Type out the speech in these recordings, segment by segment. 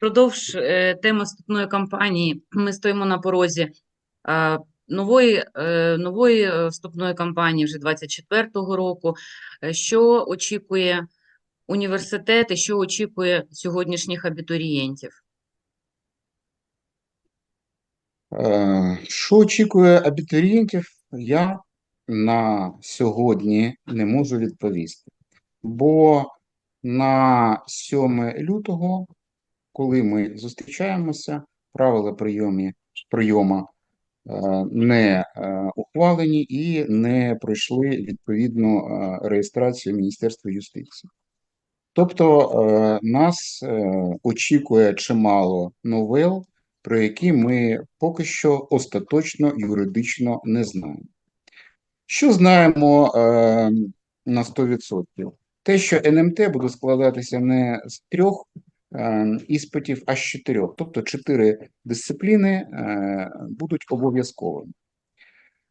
Впродовж е, теми вступної кампанії ми стоїмо на порозі нової, е, нової е, вступної кампанії вже 24-го року. Що очікує університет і що очікує сьогоднішніх абітурієнтів? Що очікує абітурієнтів, я на сьогодні не можу відповісти. Бо на 7 лютого, коли ми зустрічаємося, правила прийомі, прийома е, не е, ухвалені і не пройшли відповідну е, реєстрацію Міністерства юстиції. Тобто нас очікує чимало новел, про які ми поки що остаточно юридично не знаємо. Що знаємо на 100%? Те, що НМТ буде складатися не з трьох іспитів, а з чотирьох. Тобто чотири дисципліни е, будуть обов'язковими.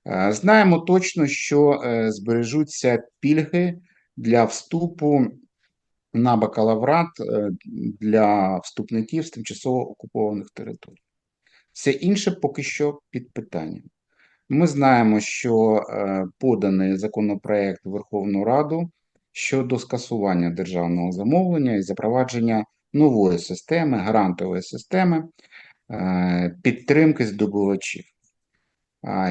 Е, Знаємо точно, що е, збережуться пільги для вступу на бакалаврат для вступників з тимчасово окупованих територій. Все інше поки що під питанням. Ми знаємо, що поданий законопроект Верховну Раду щодо скасування державного замовлення і запровадження нової системи, грантової системи е, підтримки здобувачів.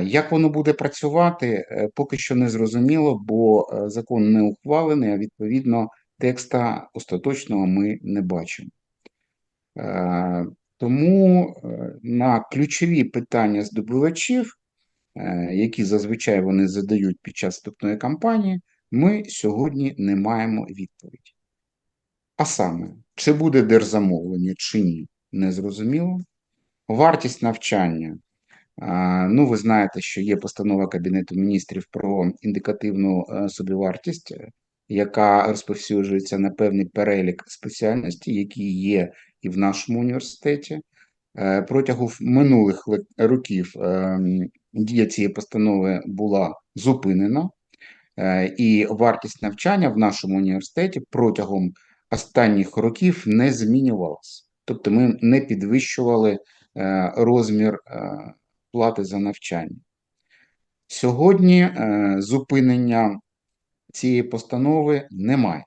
Як воно буде працювати, е, поки що не зрозуміло, бо е, закон не ухвалений, а відповідно текста остаточного ми не бачимо. Тому на ключові питання здобувачів, які зазвичай вони задають під час вступної кампанії, ми сьогодні не маємо відповіді. А саме, чи буде держзамовлення, чи ні, незрозуміло. Вартість навчання. Ну, ви знаєте, що є постанова Кабінету міністрів про індикативну е, собівартість, яка розповсюджується на певний перелік спеціальностей, які є і в нашому університеті. Е, Протягом минулих років е, дія цієї постанови була зупинена, і вартість навчання в нашому університеті протягом останніх років не змінювалася. Тобто ми не підвищували е, розмір е, плати за навчання. Сьогодні е, зупинення цієї постанови немає.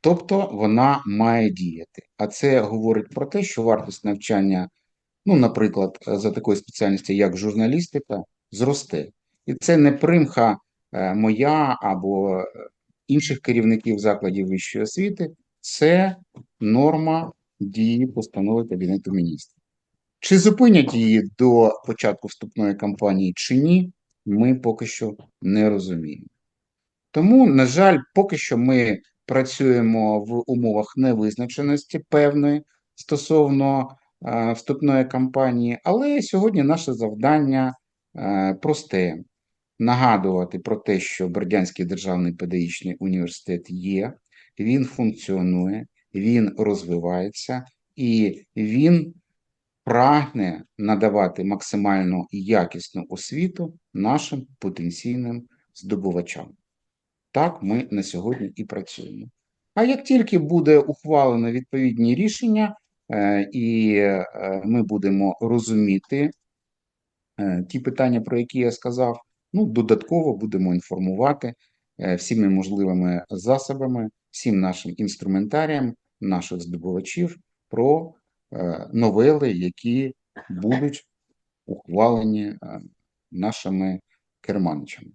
Тобто вона має діяти. А це говорить про те, що вартість навчання, ну, наприклад, за такою спеціальністю, як журналістика, зросте. І це не примха моя або інших керівників закладів вищої освіти, це норма дії постанови Кабінету міністрів. Чи зупинять її до початку вступної кампанії чи ні, ми поки що не розуміємо. Тому, на жаль, поки що ми працюємо в умовах невизначеності певної стосовно е, вступної кампанії, але сьогодні наше завдання е, просте нагадувати про те, що Бердянський державний педагогічний університет є, він функціонує, він розвивається і він прагне надавати максимально якісну освіту нашим потенційним здобувачам. Так ми на сьогодні і працюємо. А як тільки буде ухвалено відповідні рішення, е, і е, ми будемо розуміти е, ті питання, про які я сказав, ну, додатково будемо інформувати е, всіми можливими засобами, всім нашим інструментаріям наших здобувачів про е, новели, які будуть ухвалені е, нашими керманичами.